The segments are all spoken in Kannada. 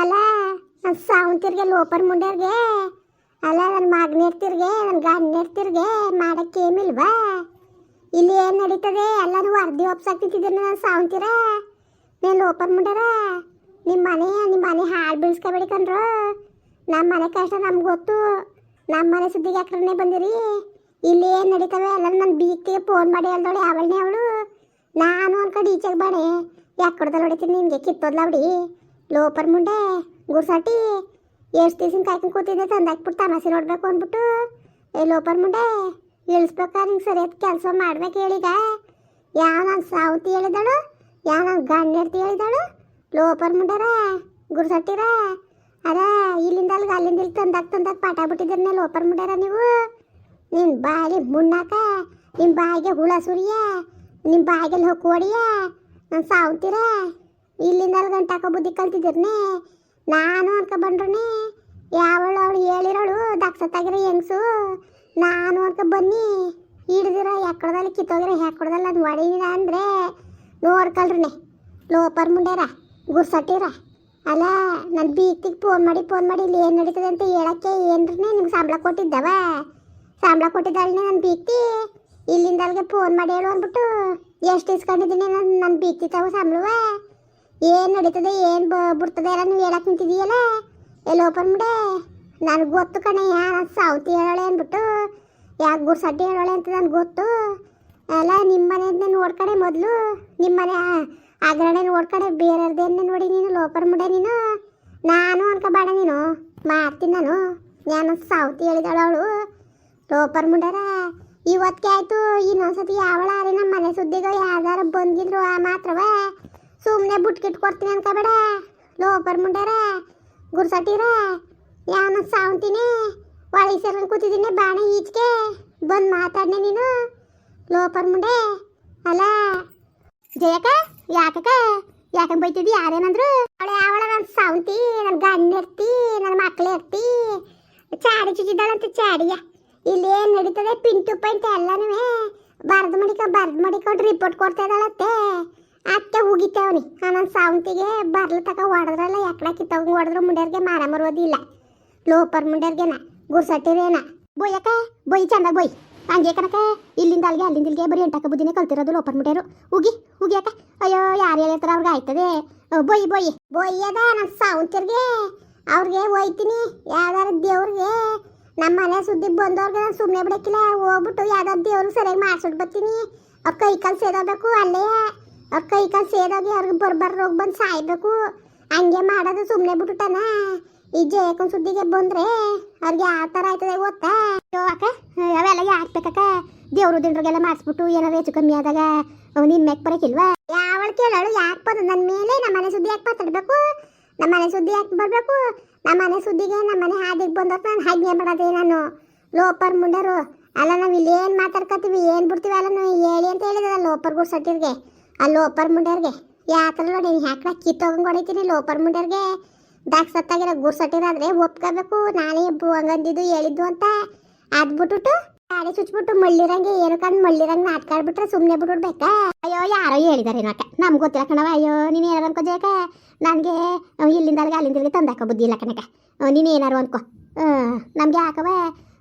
ಅಲ್ಲ ನನ್ನ ಸಾವಂತಿರ್ಗೆ, ಲೋಪರ್ ಮುಂಡ್ಯರ್ಗೆ, ಅಲ್ಲ ನನ್ನ ಮಗನಿರ್ತಿರ್ಗೆ ನನ್ನ ಗಂಡನಿರ್ತಿರ್ಗೆ ಮಾಡಕ್ಕೆ ಏನಿಲ್ವಾ? ಇಲ್ಲಿ ಏನು ನಡೀತದೆ? ಎಲ್ಲರೂ ವರದಿ ಒಪ್ಸಾಕ್ತಿದ್ದೀರಿ ನನ್ನ ಸಾವಂತಿರ? ನೀನು ಲೋಪರ್ ಮುಂಡ್ಯಾರ? ನಿಮ್ಮ ಮನೆ ನಿಮ್ಮ ಮನೆ ಹಾಳು ಬೀಳ್ಸ್ಕೊಬೇಡಿ ಕಣ್ರು. ನಮ್ಮ ಮನೆ ಕಷ್ಟ ನಮ್ಗೆ ಗೊತ್ತು. ನಮ್ಮ ಮನೆ ಸುದ್ದಿಗೆ ಯಾಕ್ರನ್ನೇ ಬಂದಿರಿ? ಇಲ್ಲಿ ಏನು ನಡೀತವೆ? ಎಲ್ಲ ನನ್ನ ಬೀಕ್ತಿಗೆ ಫೋನ್ ಮಾಡಿ ಹೇಳ್ದವಳೆ ಅವಳನ್ನೇ ಅವಳು? ನಾನು ಅನ್ಕೊಂಡು ಈಚೆಗೆ ಬಾಡೆ ಯಾಕೊಡ್ದಲ್ಲಿ ಹೊಡಿತೀನಿ? ನಿಮಗೆ ಕಿತ್ತೋದ್ಲ ಬಿಡಿ. ಲೋಪರ್ ಮುಂಡೆ ಗುರ್ಸಾಟಿ ಎಷ್ಟು ದಿವ್ಸ ಕಾಯ್ಕೊಂಡು ಕೂತಿದ್ದೆ ತಂದಾಕ್ಬಿಟ್ಟು ತಮಾಸೆ ನೋಡ್ಬೇಕು ಅಂದ್ಬಿಟ್ಟು, ಏ ಲೋಪರ್ ಮುಂಡೆ ಇಳಿಸ್ಬೇಕಾದ್ರೆ ನಿಂಗೆ ಸರಿಯಾದ ಕೆಲಸ ಮಾಡ್ಬೇಕು ಹೇಳಿದ. ಯಾವ ನಾನು ಸಾವುತಿ ಹೇಳಿದಳು, ಯಾವ ನಾನು ಗಂಡೆಡ್ತಿ ಹೇಳಿದಳು? ಲೋಪರ್ ಮುಂಡಾರ ಗುರ್ಸಟ್ಟಿರ ಅರ ಇಲ್ಲಿಂದ ಅಲ್ಲಿಗೆ ಅಲ್ಲಿಂದ ಇಲ್ಲಿ ತಂದಾಕ್ ತಂದಾಕ್ ಪಾಠ ಬಿಟ್ಟಿದ್ದೀರನ್ನ ಲೋಪರ್ ಮುಂಡೆರ ನೀವು? ನಿನ್ನ ಬಾಯಿ ಮುನ್ನಾಕ ನಿಮ್ಮ ಬಾಯಿಗೆ ಹುಳ ಸುರಿಯ ನಿಮ್ಮ ಬಾಯಿಗೆ ಹೊಕ್ಕು ಹೊಡಿಯ, ನಾನು ಸಾವುತ್ತೀರ? ಇಲ್ಲಿಂದ ಗಂಟಾಕ ಬುದ್ಧಿ ಕಲ್ತಿದ್ದೀರ್ನೆ ನಾನು ಅನ್ಕೊಬಂಡ್ರನೆ ಯಾವಳು ಅವಳು ಹೇಳಿರೋಳು ದಕ್ಷತಾಗಿರೋ ಹೆಂಗ್ಸು? ನಾನು ಅನ್ಕೊ ಬನ್ನಿ. ಹಿಡಿದಿರ ಯಾಕಡ್ದಲ್ಲಿ ಕಿತ್ತೋಗಿರ ಯಾಕೊಡ್ದಲ್ಲಿ ಅದು ಅಂದ್ರೆ ಅಂದರೆ ನೋಡ್ಕೊಳ್ರಿ ಲೋಪರ್ ಮುಂಡ್ಯಾರ ಗುರ್ಸಟ್ಟಿರ ಅಲ್ಲ ನನ್ನ ಬೀತಿಗೆ ಫೋನ್ ಮಾಡಿ ಫೋನ್ ಮಾಡಿ ಇಲ್ಲಿ ಏನು ನಡೀತದೆ ಅಂತ ಹೇಳಕ್ಕೆ ಏನ್ರಿ ನಿಮ್ಗೆ ಸಂಬಳ ಕೊಟ್ಟಿದ್ದವ? ಸಂಬಳ ಕೊಟ್ಟಿದ್ದಾಳೆ ನನ್ನ ಬೀತಿ? ಇಲ್ಲಿಂದ ಅಲ್ಲಿಗೆ ಫೋನ್ ಮಾಡಿ ಹೇಳು ಅಂದ್ಬಿಟ್ಟು, ಎಷ್ಟು ಇಸ್ಕೊಂಡಿದ್ದೀನಿ ನನ್ನ ನನ್ನ ಬೀಕ್ತಿ ತಾವು ಸಂಬಳವ? ಏನು ನಡೀತದೆ, ಏನು ಬಿಡ್ತದೆ ಎಲ್ಲ ನೀವು ಹೇಳಕ್ಕೆ ನಿಂತಿದೀಯಲ್ಲ? ಎಲ್ಲ ಓಪನ್ ಬಿಡೆ ನನಗೆ ಗೊತ್ತು ಕಣೆ, ಯಾರು ಸೌತಿ ಹೇಳೋಳೆ ಅಂದ್ಬಿಟ್ಟು ಯಾಕೆ ಗುರ್ಸಡ್ಡಿ ಹೇಳೋಳೆ ಅಂತ ನನಗೆ ಗೊತ್ತು. ಅಲ್ಲ ನಿಮ್ಮ ಮನೆಯಿಂದ ನೋಡ್ಕಡೆ ಮೊದಲು. ನಿಮ್ಮ ಮನೆ ಅಗ್ರಣೆ ನೋಡ್ಕಡೆ ಬೇರೆಯವ್ರದ್ದೇನೆ ನೋಡಿ ನೀನು, ಲೋಪರ್ ಮುಡೆ ನೀನು. ನಾನು ಅನ್ಕೋಬೇಡ ನೀನು. ಮಾಡ್ತೀನಿ ನಾನು. ನಾನು ಸೌತಿ ಹೇಳಿದಾಳು ಅವಳು. ಲೋಪರ್ ಮುಂಡಾರ ಇವತ್ತಿಗೆ ಆಯ್ತು, ಇನ್ನೊಂದ್ಸತಿ ಯಾವಳ ಅರೆ ನಮ್ಮ ಮನೆ ಸುದ್ದಿಗೆ ಯಾವ್ದಾರ ಬಂದಿದ್ರು ಆ ಮಾತ್ರವ. ಸುಮ್ಮನೆ ಬುಟ್ಕಿಟ್ ಕೊಡ್ತೀನಿ ಅನ್ಕೋಬೇಡ ಲೋಪರ್ ಮುಂಡಾರ, ಗುರ್ಸಟ್ಟಿರ ಯಾವನ ಸಾವಂತೀನಿ ಒಳಗೆ ಸೇರ್ಕೊಂಡು ಕೂತಿದ್ದೀನಿ ಬಾಣ ಈಚೆಗೆ ಬಂದು ಮಾತಾಡ್ನೆ ನೀನು. ಲೋಪರ್ ಮುಂಡೆ, ಅಲ್ಲ. ಜಯಕ ಯಾಕಕ ಯಾಕೆ ಬೈತಿದ್ದಿ ಯಾರೇನಂದ್ರು? ಅವಳು ಅವಳ ನನ್ನ ಸಾವಂತಿ ನನ್ನ ಗಂಡ ಇರ್ತಿ ನನ್ನ ಮಕ್ಳು ಇರ್ತಿ ಚಾಡಿ ಚುಚ್ಚಿದ್ದಾಳಂತ ಚಾಡಿಯ. ಇಲ್ಲಿ ಏನು ನಡೀತದೆ ಪಿಂಟು ಪೈಂಟ್ ಎಲ್ಲನೂ ಬರ್ದು ಮಡಿಕ ಬರ್ದು ಮಡಿಕೊಂಡು ರಿಪೋರ್ಟ್ ಕೊಡ್ತಾ ಇದ್ದಾಳತ್ತೆ ಅತ್ತೆ ಹೋಗಿತ್ತೇವನಿ ನನ್ನ ಸಾವಂತಿಗೆ ಬರ್ಲ ತಕ ಹೊಡೆದ್ರಲ್ಲ ಎಕ್ಕಡ ಕಿತ್ತವಂಗೆ ಹೊಡೆದ್ರು ಮುಂಡ್ಯಾರ್ಗೆ ಮಾರ ಮರೋದಿಲ್ಲ ಲೋಪರ್ ಮುಂಡ್ಯಾರ್ಗೆನ ಗುರ್ಸಟ್ಟಿರೇನ. ಬೊಯ್ಯಕ ಬೊಯ್ ಚಂದ ಬೊಯ್. ಹಂಗೆ ಕನಕ ಇಲ್ಲಿಂದ ಅಲ್ಲಿಗೆ ಅಲ್ಲಿಂದ ಇಲ್ಲಿಗೆ ಬರೀ ಎಂಟಕ್ಕ ಬುದ್ಧಿನೇ ಕಲ್ತಿರೋದು ಲೋಪರ್ ಮುಟ್ಯಾರು ಉಗಿ ಉಗಿ ಅಕ್ಕ. ಅಯ್ಯೋ, ಯಾರು ಹೇಳಿರ್ತಾರ ಅವ್ರಿಗೆ ಆಯ್ತದೆ. Boy boy. ಬೊಯ್ಯದ ನಮ್ಮ ಸಾವಂತಿರ್ಗೆ. ಅವ್ರಿಗೆ ಒಯ್ತೀನಿ, ಯಾವ್ದಾರ ದೇವ್ರಿಗೆ. ನಮ್ಮ ಮನೆ ಸುದ್ದಿ ಬಂದವ್ರಿಗೆ ನಾನು ಸುಮ್ಮನೆ ಬಿಡಕ್ಕಿಲ್ಲ. ಹೋಗ್ಬಿಟ್ಟು ಯಾವ್ದಾರು ದೇವ್ರಿಗೆ ಸರಿಯಾಗಿ ಮಾಡ್ಸ್ಬಿಟ್ಟು ಬರ್ತೀನಿ. ಅವ್ರ ಕೈ ಕಾಲು ಅಲ್ಲೇ ಕೈ ಕಾಲು ಸೇದೋಗಿ ಅವ್ರಿಗೆ ಬರ್ಬರ್ ರೋಗ ಬಂದು ಸಾಯ್ಬೇಕು. ಹಂಗೆ ಮಾಡೋದು ಸುಮ್ಮನೆ ಬಿಟ್ಟುಟನ ಈ ಜಯಕನ್ ಸುದ್ದಿಗೆ ಬಂದ್ರೆ ಅವ್ರಿಗೆ ಯಾವ ಥರ ಆಯ್ತದೆ ಗೊತ್ತಾ? ಅಕ್ಕ, ಅವೆಲ್ಲ ಯಾಕೆ ಬೇಕಕ್ಕ? ದೇವ್ರು ದಿಂಡ್ರಿಗೆಲ್ಲ ಮಾಡಿಸ್ಬಿಟ್ಟು ಏನಾದ್ರು ಹೆಚ್ಚು ಕಮ್ಮಿ ಆದಾಗ ನಿನ್ ಮ್ಯಾಕ್ ಬರಕಿಲ್ವಾ? ಯಾವಳು ಕೇಳೋಳು, ಯಾಕೆ ಬಂದು ನನ್ನ ಮೇಲೆ ನಮ್ಮ ಮನೆ ಸುದ್ದಿ ಯಾಕೆ ಮಾತಾಡ್ಬೇಕು? ನಮ್ಮ ಮನೆ ಸುದ್ದಿ ಯಾಕೆ ಬರಬೇಕು? ನಮ್ಮ ಮನೆ ಸುದ್ದಿಗೆ ನಮ್ಮ ಮನೆ ಹಾದಿಗೆ ಬಂದವ್ರು ನಾನು ಹಾಗೆ ಮಾಡೋದೇ ನಾನು. ಲೋಪರ್ ಮುಂಡರು. ಅಲ್ಲ, ನಾವು ಇಲ್ಲಿ ಏನು ಮಾತಾಡ್ಕೊತೀವಿ ಏನು ಬಿಡ್ತೀವಿ ಅಲ್ಲ ನಾವು ಹೇಳಿ ಅಂತ ಹೇಳಿದ ಲೋಪರ್ ಗುಡ್ಸಟ್ಟಿರ್ಗೆ ಆ ಲೋಪರ್ ಮುಂಡ್ಯಾರ್ಗೆ ಯಾಕಲ್ಲ ನೋಡಿ ಯಾಕೆ ಕಿತ್ತೋಗಂಗೆ ಹೊಡಿತೀನಿ ಲೋಪರ್ ಮುಂಡ್ಯಾರ್ಗೆ ದಾಕ್ ಸತ್ತಾಗಿರೋ ಗುರ್ಸಟ್ಟಿರಾದ್ರೆ ಒಪ್ಕೋಬೇಕು. ನಾನೇ ಹಂಗಂದಿದ್ದು, ಹೇಳಿದ್ದು ಅಂತ ಅದ್ಬಿಟ್ಟು ಗಾಡಿ ಸುಚ್ಬಿಟ್ಟು ಮಳ್ಳಿರಂಗೆ, ಏನು ಕಂಡು ಮಳ್ಳಿರಂಗೆ ನಾಟಕ ಆಡ್ಬಿಟ್ರೆ ಸುಮ್ಮನೆ ಬಿಟ್ಬಿಡ್ಬೇಕಾ ಅಯ್ಯೋ, ಯಾರೋ ಹೇಳಿದಾರೆ ನಾಟ ನಮ್ಗೆ ಗೊತ್ತಿಲ್ಲ ಕಣವ ಅಯ್ಯೋ, ನೀನು ಏನಾರು ಅನ್ಕೋ ಜಯಕ ನನಗೆ ಇಲ್ಲಿಂದ ಅಲ್ಲಿಂದ ತಂದಾಕ ಬುದ್ಧಿ ಇಲ್ಲ ಕಣಕ ನೀನು ಏನಾರು ಅನ್ಕೋ. ನಮಗೆ ಯಾಕವ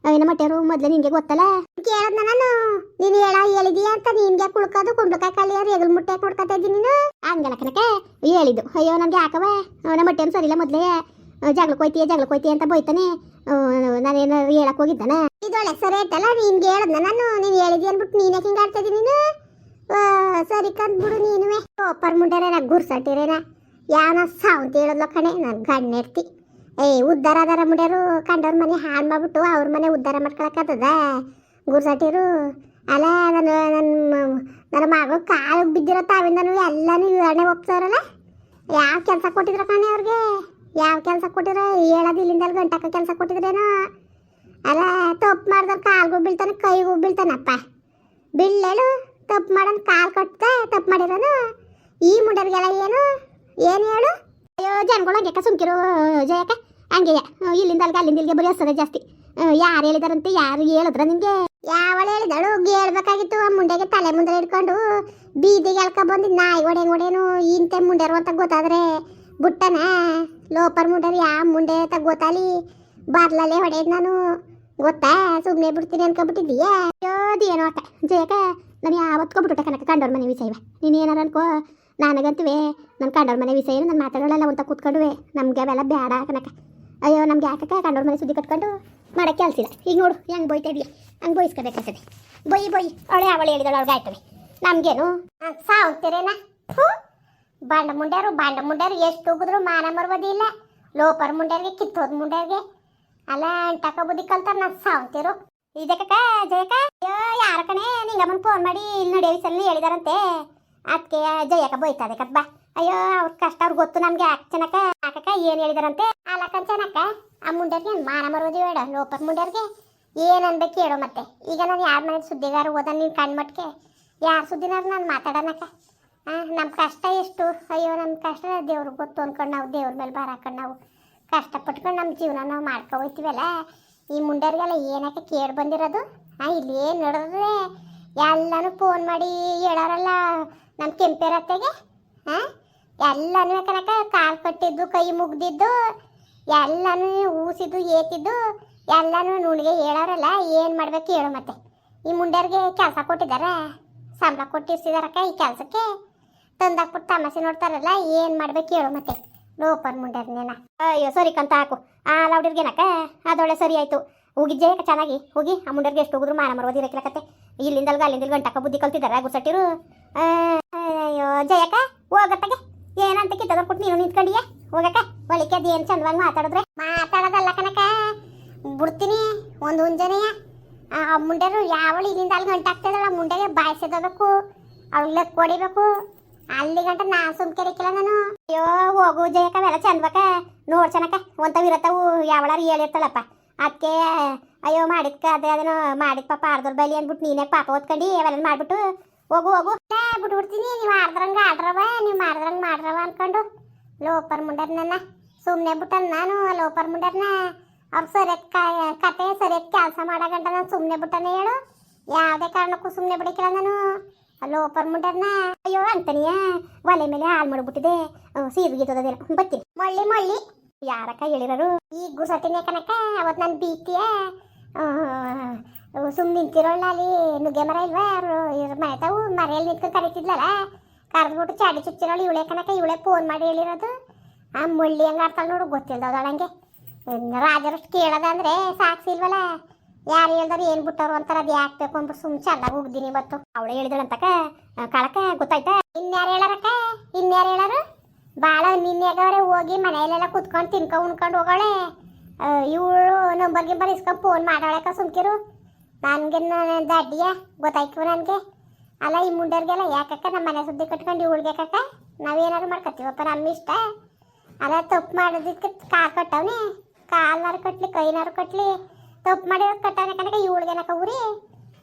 ಏನು ಮಟ್ಟರು ಮೊದ್ಲೇ ನಿನಗೆ ಗೊತ್ತಲ್ಲ? ಕೇಳದ್ ನಾನು. ನೀನು ಹೇಳ ಹೇಳಿದೀಯ ಅಂತ ನಿನ್ಗೆ ಕುಳ್ಕೋದು ಕುಂಬಳಕಾಯಿ ಕಾಲಿ ರೇಗಲ್ ಮುಟ್ಟೆ ಕೊಡ್ಕೊತಾ ನೀನು. ಹಂಗಲ್ಲ ಕನಕ ಹೇಳಿದ್ದು. ಅಯ್ಯೋ ನಮ್ಗೆ ಯಾಕವ ನಮ್ಮ ಹೊಟ್ಟೆನು ಸರಿಲ್ಲ ಮೊದ್ಲೇ. ಜಗಳಕ್ಕೆ ಹೋಯ್ತೀಯ ಜಗಳಕ್ಕೆ ಹೋಯ್ತೀಯ ಅಂತ ಬೈತಾನೆ. ನಾನೇನು ಹೇಳಕ್ ಹೋಗಿದ್ದಾನ? ಇದೊಳ್ಳೆ ಸರಿ ಆಯ್ತಲ್ಲ, ನಿನ್ಗೆ ಹೇಳದ್ನ ನಾನು. ನೀನು ಹೇಳಿದಿ ಅಂದ್ಬಿಟ್ಟು ನೀನೇ ಹಿಂಗೆ ಆಡ್ತಾ ಇದ್ದೀನಿ ನೀನು? ಸರಿ ಕಂದ್ಬಿಡು ನೀನುವೆ. ಸೂಪರ್ ಮುಂಡೇನ ಗುರ್ಸಟ್ಟಿರೇನ? ಯಾವನ ಸಾವಂತ ಹೇಳದ್ಲ ಕಣೆ, ನಾನು ಗಣ್ಣೆರ್ತಿ ಏ, ಉದ್ದಾರ ಅದಾರ ಮುಡ್ಯಾರು, ಕಂಡವ್ರ ಮನೆ ಹಾಳು ಮಾಡ್ಬಿಟ್ಟು ಅವ್ರ ಮನೆ ಉದ್ಧಾರ ಮಾಡ್ಕೊಳಕತ್ತದ ಗುರ್ಸಾಟಿರು, ಅಲ್ಲ ನಾನು ನನ್ನ ನನ್ನ ಮಗಳು ಕಾಲು ಬಿದ್ದಿರೋ ತಾವಿಂದನು ಎಲ್ಲನೂ ವಿವರಣೆ ಹೋಗ್ತಾರಲ್ಲ ಯಾವ ಕೆಲಸ ಕೊಟ್ಟಿದ್ರ ಕಣೆ ಅವ್ರಿಗೆ? ಯಾವ ಕೆಲಸ ಕೊಟ್ಟಿದ್ರೆ ಹೇಳೋದು ಇಲ್ಲಿಂದ ಗಂಟಕ ಕೆಲಸ ಕೊಟ್ಟಿದ್ರೇನೋ? ಅಲ್ಲ, ತಪ್ಪು ಮಾಡಿದ್ರೆ ಕಾಲ್ಗೂ ಬೀಳ್ತಾನೆ, ಕೈಗೂ ಬೀಳ್ತಾನಪ್ಪ. ಬೀಳ್ಲೇಳು, ತಪ್ಪು ಮಾಡೋನ್ ಕಾಲು ಕಟ್ತಾ ತಪ್ಪು ಮಾಡಿರೋನು? ಈ ಮುಂಡರ್ಗೆಲ್ಲ ಏನು? ಏನು ಹೇಳು? ಅಯ್ಯೋ, ಜನಗಳು ಹಂಗೆ ಸುಮ್ಕಿರು, ಜಯಕ್ಕ? ಹಂಗೆ ಇಲ್ಲಿಂದ ಅಲ್ಲಿಗೆ ಅಲ್ಲಿಂದ ಇಲ್ಲಿಗೆ ಬರೀ ಹಸದೆ ಜಾಸ್ತಿ. ಯಾರು ಹೇಳಿದಾರಂತೆ ಯಾರು ಹೇಳಿದ್ರ ನಿಮಗೆ ಯಾವಳು ಹೇಳಿದಳು? ಹೇಳ್ಬೇಕಾಗಿತ್ತು ಆ ಮುಂಡೆಗೆ ತಲೆ ಮುಂದೆ ಇಟ್ಕೊಂಡು ಬೀದಿಗೆ ಎಳ್ಕ ಬಂದು ನಾಯಿ ಒಡೆ ಒಡೇನು ಇಂತೆ ಮುಂಡೆ ಅಂತ ಗೊತ್ತಾದ್ರೆ ಬುಟ್ಟನ ಲೋಪರ್ ಮುಂಡೆ ಯಾವ ಮುಂಡೆ ಅಂತ ಗೊತ್ತಾಲಿ ಬಾರ್ಲಲ್ಲೇ ಹೊಡೆದ್ ನಾನು. ಗೊತ್ತಾ? ಸುಮ್ಮನೆ ಬಿಡ್ತೀನಿ ಅನ್ಕೊಬಿಟ್ಟಿದ್ದೀಯಾ? ಅದೇನೋ ಅಕ್ಕ ಜಯಕ ನಾನು ಯಾವತ್ಕೊ ಬಿಟ್ಟುಟ ಕನಕ ಕಂಡೋರ್ ಮನೆ ವಿಷಯವ ನೀನು ಏನಾರು ಅನ್ಕೋ. ನನಗಂತುವೆ ನನ್ನ ಕಂಡೋರ್ ಮನೆ ವಿಷಯ ನಾನು ಮಾತಾಡೋಲ್ಲ ಅಂತ ಕೂತ್ಕೊಂಡುವೆ. ನಮ್ಗೆ ಅವೆಲ್ಲ ಬೇಡ ಕನಕ ಅಯ್ಯೋ, ನಮ್ಗೆ ಯಾಕಕ್ಕ? ಕಂಡೋರ್ ಮನೆ ಸುದ್ದಿ ಕಟ್ಕೊಂಡು ಮಾಡೋಕ್ಕೆ ಕೆಲ್ಸಿಲ್ಲ ಈಗ ನೋಡು, ಹೆಂಗೆ ಬೈತಾ ಇದೆಯಾ? ಹಂಗೆ ಬೈಸ್ಕೋಬೇಕಾಗ್ತದೆ. ಬೊಯ್ ಬೊಯ್ ಅವಳೆ, ಅವಳು ಹೇಳಿದಳು ಅವ್ಳಿಗೆ ಆಯ್ತವೆ. ನಮ್ಗೇನು? ಸಾವುತ್ತೀರೇನ ಬಾಂಡ ಮುಂಡ್ಯಾರು ಬಾಂಡ ಮುಂಡ್ಯಾರು, ಎಷ್ಟು ಹೋಗಿದ್ರು ಮಾನ ಮರ್ವದಿ ಇಲ್ಲ. ಲೋಪರ್ ಮುಂಡ್ಯಾರಿಗೆ, ಕಿತ್ತೋದ್ ಮುಂಡ್ಯಾರಿಗೆ. ಅಲ್ಲ ಅಂಟಕ ಬುದ್ಧಿ ಕಲ್ತಾರ ನಾ ಸಾವ್ತಿರು. ಇದಕ್ಕ ಜಯಕ ಅಯ್ಯೋ, ಯಾರ ಕಣೆ? ನಿಂಗಮ್ಮನ್ ಫೋನ್ ಮಾಡಿ ಇಲ್ಲಿ ನೋಡಿ ವಿಷಯ ಹೇಳಿದಾರಂತೆ. ಅದಕ್ಕೆ ಜಯಕ ಬೈತದೆ, ಕಟ್ ಬಾ. ಅಯ್ಯೋ, ಅವ್ರ ಕಷ್ಟ ಅವ್ರಿಗೆ ಗೊತ್ತು ನಮ್ಗೆ. ಅಚ್ಚನಕ ಯಾಕಕ್ಕ ಏನ್ ಹೇಳಿದಾರಂತೆ? ಅಲ್ಲಕಂಚನಕ್ಕ ಆ ಮುಂಡರ್ಗೆ ಮಾನ ಮರೋದು ಬೇಡ, ಲೋಪಕ್ ಮುಂಡರ್ಗೆ. ಏನು ಅನ್ಬೇಕು ಹೇಳೋ ಮತ್ತೆ. ಈಗ ನಾನು ಯಾರ ಮನೆ ಸುದ್ದಿಗಾರ ಹೋದ ನೀನ್ ಕಣ್ಮಟ್ಕೆ ಯಾರ ಸುದ್ದಿನಾರು ನಾನು ಮಾತಾಡೋಣಕ್ಕ ನಮ್ಮ ಕಷ್ಟ ಎಷ್ಟು? ಅಯ್ಯೋ ನಮ್ಮ ಕಷ್ಟ ದೇವ್ರಿಗೆ ಗೊತ್ತು ಅಂದ್ಕೊಂಡು ನಾವು ದೇವ್ರ ಮೇಲೆ ಭಾರ ಹಾಕೊಂಡು ನಾವು ಕಷ್ಟಪಟ್ಕೊಂಡು ನಮ್ಮ ಜೀವನ ನಾವು ಮಾಡ್ಕೊ ಹೋಯ್ತೀವಲ್ಲ ಈ ಮುಂಡರ್ಗೆಲ್ಲ ಏನಕ್ಕೆ ಕೇಳಿ ಬಂದಿರೋದು? ಹಾಂ ಇಲ್ಲಿ ಏನು ನಡೆದ್ರೆ ಎಲ್ಲನೂ ಫೋನ್ ಮಾಡಿ ಹೇಳೋರಲ್ಲ ನಮ್ಮ ಕೆಂಪೇರತ್ತೆಗೆ? ಹಾಂ ಎಲ್ಲನೂ ಕನಕ ಕಾಲು ಕಟ್ಟಿದ್ದು, ಕೈ ಮುಗ್ದಿದ್ದು, ಎಲ್ಲನೂ ಊಸಿದ್ದು, ಏತಿದ್ದು, ಎಲ್ಲನೂ ನುಣಿಗೆ ಹೇಳೋರಲ್ಲ, ಏನು ಮಾಡ್ಬೇಕು ಹೇಳು ಮತ್ತೆ. ಈ ಮುಂಡ್ಯರ್ಗೆ ಕೆಲಸ ಕೊಟ್ಟಿದ್ದಾರೆ ಸಂಬಳ ಕೊಟ್ಟಿರ್ಸಿದಾರಕ್ಕ ಈ ಕೆಲಸಕ್ಕೆ. ತಂದಾಕ್ಬಿಟ್ಟು ತಮಾಷೆ ನೋಡ್ತಾರಲ್ಲ, ಏನು ಮಾಡ್ಬೇಕು ಹೇಳು ಮತ್ತೆ. ಲೋಪರ್ ಮುಂಡ್ಯರ್ನೇನ ಅಯ್ಯೋ, ಸರಿ ಕಂತ ಹಾಕು. ಆ ಲೌಡಿರ್ಗೇನಕ್ಕ? ಅದೊಳ್ಳೆ ಸರಿ ಆಯಿತು. ಹೋಗಿದ್ದೆ ಚೆನ್ನಾಗಿ? ಹೋಗಿ, ಆ ಮುಂಡರ್ಗೆ ಎಷ್ಟು ಹೋಗಿದ್ರು ಮಾನ ಕತೆ ಇಲ್ಲಿಂದಲ್ಗ ಅಲ್ಲಿಂದಲ್ ಗಂಟಕ್ಕ ಬುದ್ಧಿ ಕಲ್ತಿದ್ದಾರೆ ಗುಸಟ್ಟಿರು ಅಯ್ಯೋ, ಜಯಕ್ಕ ಹೋಗತ್ತಗೆ ಏನಂತ ಕಿತ್ತದ ಕೊಟ್ಟು ನೀನು ನಿಂತ್ಕೊಂಡಿಯ? ಹೋಗಕ್ಕ ಒಳಿಕೆ ಅದು, ಏನು ಚಂದವಾಗಿ ಮಾತಾಡಿದ್ರೆ? ಮಾತಾಡೋದಲ್ಲ ಕನಕ ಬಿಡ್ತೀನಿ, ಒಂದು ಆ ಮುಂಡೆರು ಯಾವಳು ಇಲ್ಲಿಂದ ಅಲ್ಲಿ ಗಂಟೆ ಆಗ್ತದಲ್ಲ, ಮುಂಡೆಗೆ ಬಾಯಿಸಿದಬೇಕು ಅವಳಿಗೆ ಕೊಡಿಬೇಕು ಅಲ್ಲಿ ಗಂಟ ನಾ ಸುಮ್ಕೆರಿಕಿಲ್ಲ ನಾನು. ಅಯ್ಯೋ, ಹೋಗು ಜಯಕ ಅವೆಲ್ಲ ನೋಡ್ ಚನಕ ಒಂತ ವಿರತವು ಯಾವಳಾರು ಹೇಳಿರ್ತಾಳಪ್ಪ ಅದಕ್ಕೆ ಅಯ್ಯೋ, ಮಾಡಿದ್ಕ, ಅದೇ ಅದನ್ನು ಮಾಡಿದ ಪಾಪ ಆಡ್ದವ್ರ ಬೈಲಿ ಅಂದ್ಬಿಟ್ಟು ನೀನೇ ಪಾಪ ಓದ್ಕೊಂಡು, ಅವೆಲ್ಲ ಮಾಡ್ಬಿಟ್ಟು ಹೋಗು ಹೋಗು. ಬಿಟ್ಬಿಡ್ತೀನಿ ನೀವು ಆಡ್ದ್ರಂಗ ಆಡ್ರವ, ನೀವು ಮಾಡ್ದ್ರಂಗ ಮಾಡ್ರವ ಅನ್ಕೊಂಡು ಲೋಪರ್ ಮುಂಡರ್ ನನ್ನ ಸುಮ್ಮನೆ ಬಿಟ್ಟನ್ ನಾನು ಲೋಪರ್ ಮುಂಡರ್ನ. ಅವ್ರು ಸರಿಯತ್ ಕತೆ ಸರಿಯತ್ ಕೆಲಸ ಮಾಡಾಗಂಟ ನಾನು ಸುಮ್ಮನೆ ಬಿಟ್ಟನೆ ಹೇಳು. ಯಾವುದೇ ಕಾರಣಕ್ಕೂ ಸುಮ್ಮನೆ ಬಿಡಕ್ಕಿಲ್ಲ ನಾನು. ಲೋಪರ್ ಮುಂಡರ್ನ. ಅಯ್ಯೋ, ಅಂತನಿಯ. ಒಲೆ ಮೇಲೆ ಹಾಳು ಮಾಡ್ಬಿಟ್ಟಿದೆ. ಸೀರ್ಗಿತದೇನು ಬತ್ತಿ ಮಳ್ಳಿ ಮಳ್ಳಿ. ಯಾರಕ್ಕ ಹೇಳಿರೋರು? ಈಗ ಗುಸಟಿನೇ ಕನಕ ಅವತ್ತು ನಾನು ಬೀತಿಯ? ಸುಮ್ಮನೆ ನಿಂತಿರೋಲ್ಲ ಅಲ್ಲಿ. ನುಗ್ಗೆ ಮರ ಇಲ್ವಾ ಅವರು ಇವ್ರ ಮನೆ ತಾವು ಮರೆಯಲ್ಲಿ ನಿಂತ್ಕೊಂಡು ಕರೀತಿದ್ಲಲ್ಲ? ಕರೆದ್ಬಿಟ್ಟು ಚಾಡಿ ಚುಚ್ಚಿರೋಳು ಇವಳೆ ಕನಕ ಇವಳೆ ಫೋನ್ ಮಾಡಿ ಹೇಳಿರೋದು. ಆ ಮುಳ್ಳಿ ಹಂಗೆ ಆಡ್ತಾಳೆ ನೋಡು ಗೊತ್ತಿಲ್ದವಳಂಗೆ ರಾಜರಷ್ಟು ಕೇಳೋದ ಕೇಳದಂದ್ರೆ ಸಾಕ್ಷಿ ಇಲ್ವಲ್ಲ? ಯಾರು ಹೇಳ್ದಾರು ಏನು ಬಿಟ್ಟವ್ರು ಅಂತಾರೆ ಅದು ಯಾಕೆ ಬೇಕು ಅಂದ್ಬಿಟ್ಟು ಚೆನ್ನಾಗಿ ಹೋಗ್ದಿನಿ ಇವತ್ತು. ಅವಳೆ ಹೇಳಿದಳಂತಕ ಕಳಕ, ಗೊತ್ತಾಯ್ತಾ? ಇನ್ಯಾರು ಹೇಳಾರಕ್ಕ? ಇನ್ಯಾರು ಹೇಳಾರು? ಭಾಳ ನಿನ್ನೆಗವ್ರೆ ಹೋಗಿ ಮನೆಯಲ್ಲೆಲ್ಲ ಕುತ್ಕೊಂಡು ತಿನ್ಕೊ ಉಣ್ಕೊಂಡು ಹೋಗೋಳೆ ಇವಳು ನಂಬರ್ ಗಿಂಬರ್ ಇಸ್ಕೊಂಡು ಫೋನ್ ಮಾಡೋಳಕ್ಕ ಸುಮ್ಕಿರು. ನನಗೆ ದಡ್ಡಿಯ? ಗೊತ್ತಾಯ್ತು ನನಗೆ. ಅಲ್ಲ, ಈ ಮುಂಡರ್ಗೆಲ್ಲ ಯಾಕಕ್ಕ ನಮ್ಮ ಮನೆ ಸುದ್ದಿ ಕಟ್ಕೊಂಡು ಇವಳಿಗೆ ಕಕ್ಕ ನಾವೇನಾದ್ರು ಮಾಡ್ಕೊತೀವಪ್ಪ ನಮ್ಮ ಇಷ್ಟ ಅಲ್ಲ, ತಪ್ಪು ಮಾಡೋದಕ್ಕೆ ಕಾ ಕಟ್ಟವನೆ. ಕಾಲ್ನಾರು ಕಟ್ಲಿ ಕೈನಾರು ಕಟ್ಲಿ. ತಪ್ಪು ಮಾಡಿರೋದು ಕಟ್ಟವನೆ ಕನಕ ಇವಳ್ಗೆನಕ ಊರಿ?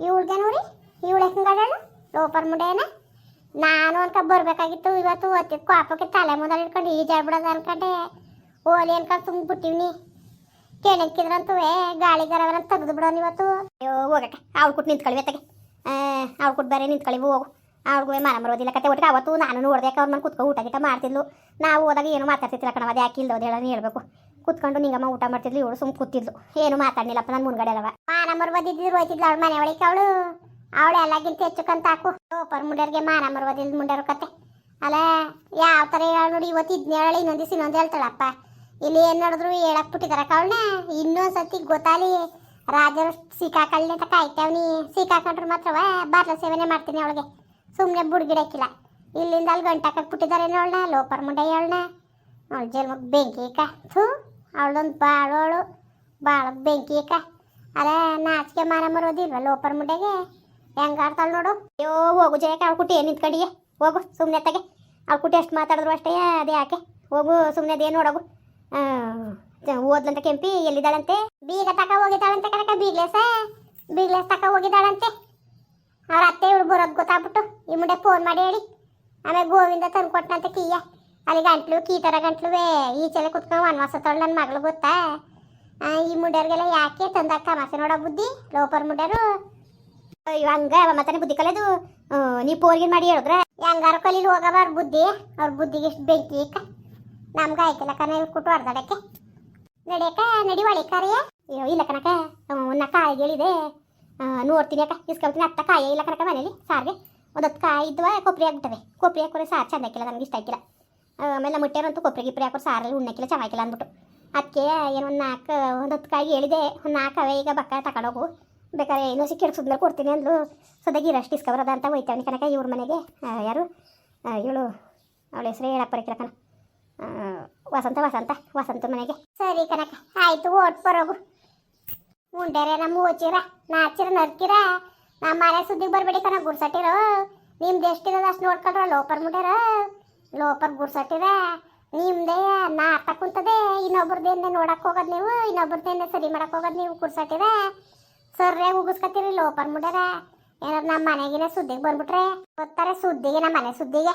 ಇವಳಿಗೇನು ಊರಿ? ಇವಳು ಹೆಂಗಡಳು ಲೋಪರ್ ಮುಂಡೇನ? ನಾನು ಅನ್ಕ ಬರ್ಬೇಕಾಗಿತ್ತು. ಇವತ್ತು ಒತ್ತಿದ ಕಾಪಕ್ಕೆ ತಲೆ ಮುಂದೆ ಇಟ್ಕೊಂಡು ಈಜಾಡ್ಬಿಡೋದು ಅನ್ಕೊಂಡೆ. ಓಲಿ ಅನ್ಕೊಂಡು ತುಂಬ ಬಿಟ್ಟಿವ್ನಿ ಕೆಣಕಿದ್ರಂತೂ ಗಾಳಿ ಗರವರ ತೆಗೆದು ಬಿಡೋನು ಇವತ್ತು. ಅಯ್ಯೋ, ಹೋಗಕ್ಕೆ. ಅವ್ಳು ಕೊಟ್ಟು ನಿಂತ್ಕೊಳ್ಳಿ ತಗೆ ಅವ್ಳು ಕೊಟ್ಟು ಬೇರೆ ನಿಂತ್ಕೊಳ್ಳಿ ಹೋಗು. ಅವ್ಳಿಗೂ ಮನ ಮರೋದಿಲ್ಲ ಕತೆ ಒಟ್ಟಿಗೆ. ಅವತ್ತು ನಾನು ನೋಡ್ದೆ ಅವ್ರ ಮನೆ ಕುತ್ಕೊಂಡು ಊಟ ಗೀಟ ಮಾಡ್ತಿದ್ಲು. ನಾವು ಹೋದಾಗ ಏನು ಮಾತಾಡ್ತಿರ್ತಿಲ್ಲ ಕಣವ ಅದು ಯಾಕೆ ಇಲ್ದೋದು ಹೇಳೋದು ಹೇಳ್ಬೇಕು. ಕುತ್ಕೊಂಡು ನಿಂಗಮ್ಮ ಊಟ ಮಾಡ್ತಿದ್ಲು, ಇವಳು ಸುಮ್ಮನೆ ಕೂತಿದ್ಲು. ಏನು ಮಾತಾಡ್ಲಿಲ್ಲಪ್ಪ ನಾನು ಮುಂದ್ಗಡೆ ಅಲ್ಲವ. ಮಾನ ಮರ್ವದಿದ್ರು ಹೋಯ್ತಿದ್ಲು ಅವಳು ಮನೆ ಒಳಗೆ ಅವಳು. ಅವಳು ಎಲ್ಲಗಿಂತ ಹೆಚ್ಚುಕಂತ ಹಾಕು. ಸೂಪರ್ ಮುಂಡರ್ಗೆ ಮಾನ ಮರ್ವದಿಲ್ ಮುಂಡರು ಕತೆ. ಅಲ್ಲ ಯಾವ ಥರ ಹೇಳ ನೋಡಿ ಇವತ್ತು ಇದನ್ನ ಹೇಳಿ ದಿವಸ ಇನ್ನೊಂದು ಹೇಳ್ತಾಳಪ್ಪ. ಇಲ್ಲಿ ಏನು ನಡೆದ್ರು ಹೇಳಕ್ ಬಿಟ್ಟಿದಾರ ಕವಣ ಇನ್ನೊಂದು ಸತಿ ಗೊತ್ತಾಲಿ ರಾಜರು ಸಿಕ್ಕಾಕಳ್ಳಿ ಅಂತ ಕಾಯ್ತಾವ್ನಿ ಸಿಕ್ಕಾಕೊಂಡ್ರು ಮಾತ್ರವ ಬಾರ್ಲ ಸೇವನೆ ಮಾಡ್ತೀನಿ ಅವಳಿಗೆ. ಸುಮ್ಮನೆ ಬುಡ್ಗಿಡಕ್ಕಿಲ್ಲ. ಇಲ್ಲಿಂದ ಅಲ್ಲಿ ಗಂಟಾಕಕ್ಕೆ ಬಿಟ್ಟಿದಾರೆ ಅವಳನ್ನ ಲೋಪರ್ ಮುಂಡೆ ಅವಳನ್ನ ಅವಳ ಜನ್ಮ ಬೆಂಕಿ ಇಕ್ಕ ಥೂ ಅವಳದೊಂದು ಅವಳು ಬಾಳ ಬೆಂಕಿ ಇಕ್ಕ ಅಲ್ಲ ನಾಚಿಕೆ ಮಾರ ಮರೋದಿಲ್ವ ಲೋಪರ್ ಮುಂಡೆಗೆ? ಹೆಂಗ ಆಡ್ತಾಳೆ ನೋಡು. ಅಯ್ಯೋ, ಹೋಗು ಜಯಕ್ಕೆ, ಅವಳು ಕುಟ್ಟಿ ಏನು ನಿಂತ್ಕೊಂಡಿಯೇ? ಹೋಗು ಸುಮ್ಮನೆ ತಗೆ. ಅವ್ಳ ಕುಟ್ಟಿ ಎಷ್ಟು ಮಾತಾಡಿದ್ರು ಅಷ್ಟೇ ಅದೇ ಯಾಕೆ ಹೋಗು ಸುಮ್ಮನೆ ಅದೇ ನೋಡೋಗು. ಓದ್ಲಂತ ಕೆಂಪಿ ಎಲ್ಲಿದ್ದಾಳಂತೆ? ಬೀಗ ತಕ ಹೋಗಿದ್ದಾಳಂತೆ ಕನಕ ಬೀಗ್ಲೆಸ? ಬೀಗ್ಲೆಸ್ ತಕ ಹೋಗಿದ್ದಾಳಂತೆ. ಅವ್ರ ಅತ್ತೆ ಇವಳು ಬರೋದು ಗೊತ್ತಾಗ್ಬಿಟ್ಟು ಈ ಮುಂದೆ ಫೋನ್ ಮಾಡಿ ಹೇಳಿ. ಆಮೇಲೆ ಗೋವಿಂದ ತಂದು ಕೊಟ್ಟನಂತೆ ಕೀಯ. ಅಲ್ಲಿ ಗಂಟ್ಲು ಕೀ ಥರ ಗಂಟ್ಲುವೆ. ಈಚೆಲ್ಲ ಕುತ್ಕೊಂಡು ವನವಾಸ ತೊಳ್ ನನ್ನ ಮಗಳು ಗೊತ್ತಾ? ಈ ಮುಂಡ್ಯರ್ಗೆಲ್ಲ ಯಾಕೆ ತಂದಾಕ ತಮಾಸೆ ನೋಡೋ ಬುದ್ಧಿ? ಲೋಪರ್ ಮುಂಡ್ಯರು. ಅಯ್ಯೋ, ಹಂಗ ಮತ್ತೆ ಬುದ್ಧಿ ಕಲಿಯೋದು ನೀ ಪೋರ್ಗಿನ್ ಮಾಡಿ ಹೇಳಿದ್ರೆ? ಹೆಂಗಾರ ಕಲೀಲಿ ಹೋಗಬಾರ ಬುದ್ಧಿ. ಅವ್ರ ಬುದ್ಧಿಗೆ ಎಷ್ಟು ಬೆಂಕಿ ನಮ್ಗೆ ಆಯ್ತಿಲ್ಲ ಕಣ ಕುಟ್ಟು ಹೊಡೆದಾಡಕ್ಕೆ ನಡಿಯಕ್ಕ ನಡಿ ಒಳಿ ಕರೆಯ ಅಯ್ಯೋ, ಇಲ್ಲ ಕನಕ ನಾ ಕಾಯಿ ಹೇಳಿದೆ. ನೋಡ್ತೀನಿ ಅಕ್ಕ, ಇಸ್ಕೊಳ್ತೀನಿ. ಅತ್ತ ಕಾಯಿ ಇಲ್ಲ ಕನಕ ಮನೇಲಿ, ಸಾರ್ಗೆ. ಒಂದು ಹತ್ತು ಕಾಯಿ ಇದ್ವ ಕೊಬ್ಬರಿ ಆಗ್ಬಿಟ್ಟವೆ. ಕೊಬ್ಬರಿ ಹಾಕೋರೆ ಸಾರು ಚೆಂದ ಹಾಕಿಲ್ಲ ನನಗೆ ಇಷ್ಟ ಆಗಿಲ್ಲ ಆಮೇಲೆ ನಮ್ಮ ಮುಟ್ಟೆರಂತೂ ಕೊಬ್ಬರಿ ಗಿಬ್ಬರಿ ಹಾಕೋರು ಸಾರಲ್ಲಿ ಉಣ್ಣಕ್ಕಿಲ್ಲ ಚೆನ್ನಾಗಿಲ್ಲ ಅಂದ್ಬಿಟ್ಟು. ಅದಕ್ಕೆ ಏನು ಒಂದು ನಾಲ್ಕು ಒಂದು ಹತ್ತು ಕಾಯಿ ಹೇಳಿದೆ. ಒಂದು ನಾಲ್ಕು ಈಗ ಬಕ್ಕ ತಗೊಂಡೋಗು ಬೇಕಾದ್ರೆ ಇನ್ನೂ ಸಿಕ್ಕಿ ಮೇಲೆ ಕೊಡ್ತೀನಿ ಅಂದ್ಲು. ಸದ್ಯಾಗಿ ಇರಷ್ಟು ಇಸ್ಕೊಬರೋದ ಅಂತ ಹೋಯ್ತಾವನಿ ಕನಕ ಇವ್ರ ಮನೆಗೆ. ಯಾರು? ಇವಳು, ಅವಳ ಹೆಸರು ಹೇಳಕ್ಕೆ ಬರಕಿಲ್ಲ ಕಣ. ವಸಂತ ವಸಂತ ವಸಂತ ಮನೆಗೆ. ಸರಿ ಕನಕ ಆಯ್ತು, ಓಟ್ ಬರೋಗು. ಮುಂಡೇರೆ ನಮ್ಮ ಓಚಿರ ನಾಚಿರ ನರ್ಕಿರ. ನಮ್ಮ ಮನೆ ಸುದ್ದಿ ಬರಬೇಡಿ ಕನ ಗುರ್ಸಟ್ಟಿರ. ನಿಮ್ದು ಎಷ್ಟಿರೋದು ಅಷ್ಟು ನೋಡ್ಕೊಂಡ್ರ ಲೋಪರ್ ಮುಂಡ್ಯಾರ. ಲೋಪರ್ ಗುರ್ಸಟ್ಟಿರ. ನಿಮ್ದೇ, ನಾ ಅರ್ಥ ಕುಂತದೆ. ಇನ್ನೊಬ್ರದ್ದೇನೆ ನೋಡಕ್ಕೆ ಹೋಗೋದು ನೀವು ಇನ್ನೊಬ್ರದ್ದೇನೆ ಸರಿ ಮಾಡಕ್ಕೆ ಹೋಗೋದು ನೀವು ಗುಡ್ಸಟ್ಟಿರ ಸರ್ರೆ ಉಗಿಸ್ಕೊತೀರಿ ಲೋಪರ್ ಮುಂಡ್ಯಾರ. ಏನಾದ್ರು ನಮ್ಮ ಮನೆಗಿನ ಸುದ್ದಿಗೆ ಬಂದ್ಬಿಟ್ರೆ, ಗೊತ್ತಾರೆ ಸುದ್ದಿಗೆ, ನಮ್ಮ ಮನೆ ಸುದ್ದಿಗೆ.